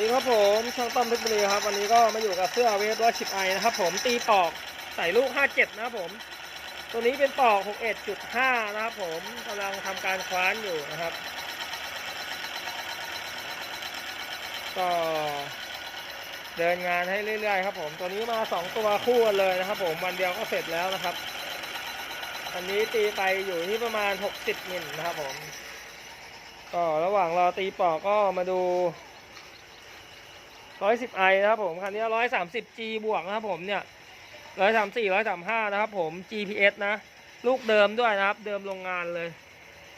สดีครับผมช่างต้อมเพชรบุรีครับวันนี้ก็มาอยู่กับเสื้อเวฟร้อยสิบไอนะครับผมตีปอกใส่ลูก 57 นะครับผม ตัวนี้เป็นปอก 61.5 นะครับผมกำลังทำการคว้านอยู่นะครับ ก็เดินงานให้เรื่อยๆครับผมตัวนี้มา 2 ตัวคู่กันเลยนะครับผมวันเดียวก็เสร็จแล้วนะครับ อันนี้ตีไปอยู่ที่ประมาณ 60มิลนะครับผม ก็ระหว่างรอตีปอกก็มาดู 110 i นะครับผมคันนี้130 g บวกนะครับผมเนี่ย134 135นะครับผม GPS นะ ลูกเดิมด้วยนะครับ เดิมโรงงานเลย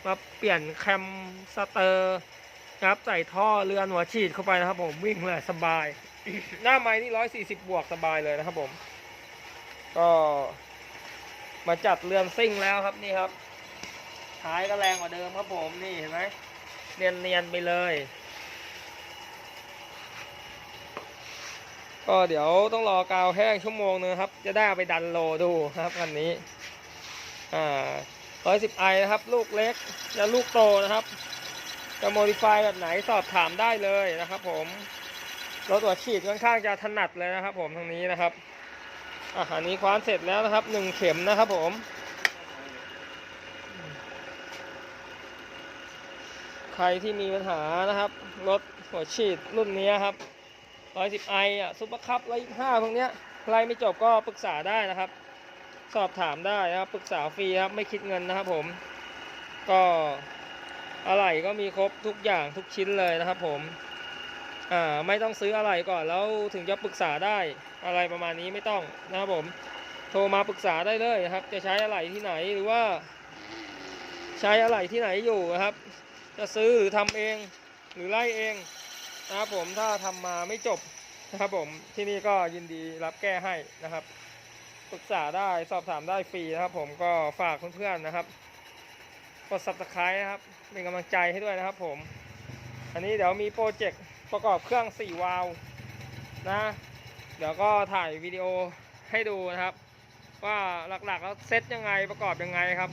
มาเปลี่ยนแคมสเตอร์นะครับใส่ท่อเรือนหัวฉีดเข้าไปนะครับผมวิ่งเลยสบาย หน้าไม้นี่140บวกสบายเลยนะครับผม ก็มาจัดเรือนซิ่งแล้วครับนี่ครับท้ายก็แรงกว่าเดิมครับผมนี่เห็นไหมเนียนๆไปเลย ก็เดี๋ยวต้องรอกาวแห้งชั่วโมงนึงครับ จะได้ไปดันโลดูครับคันนี้อ่าร้อยสิบไอนะครับ ลูกเล็กจะลูกโตนะครับ จะโมดิฟายแบบไหนสอบถามได้เลยนะครับผมรถตัวฉีดค่อนข้างจะถนัดเลยนะครับ ผมทางนี้นะครับอะอันนี้คว้านเสร็จแล้วนะครับหนึ่งเข็มนะครับผมใครที่มีปัญหานะครับ รถหัวฉีดรุ่นนี้ครับ 110 i อะซุปเปอร์คัพ125พวกเนี้ยใครไม่จบก็ปรึกษาได้นะครับ สอบถามได้นะครับปรึกษาฟรีครับไม่คิดเงินนะครับ ผม ก็อะไรก็มีครบทุกอย่างทุกชิ้นเลยนะครับ ผมอ่าไม่ต้องซื้ออะไรก่อนแล้วถึงจะปรึกษาได้อะไรประมาณนี้ไม่ต้องนะครับผม โทรมาปรึกษาได้เลยนะครับ จะใช้อะไรที่ไหนหรือว่า ใช้อะไรที่ไหนอยู่นะครับ จะซื้อหรือทำเองหรือไล่เอง นะครับผมถ้าทำมาไม่จบนะครับผมที่นี่ก็ยินดีรับแก้ให้นะครับปรึกษาได้สอบถามได้ฟรีนะครับ ผมก็ฝากเพื่อนๆนะครับกด subscribe นะครับเป็นกำลังใจให้ด้วยนะครับ ผม อันนี้เดี๋ยวมีโปรเจกต์ประกอบเครื่อง4วาล์วนะ เดี๋ยวก็ถ่ายวิดีโอให้ดูนะครับ ว่าหลักๆแล้วเซตยังไงประกอบยังไงครับ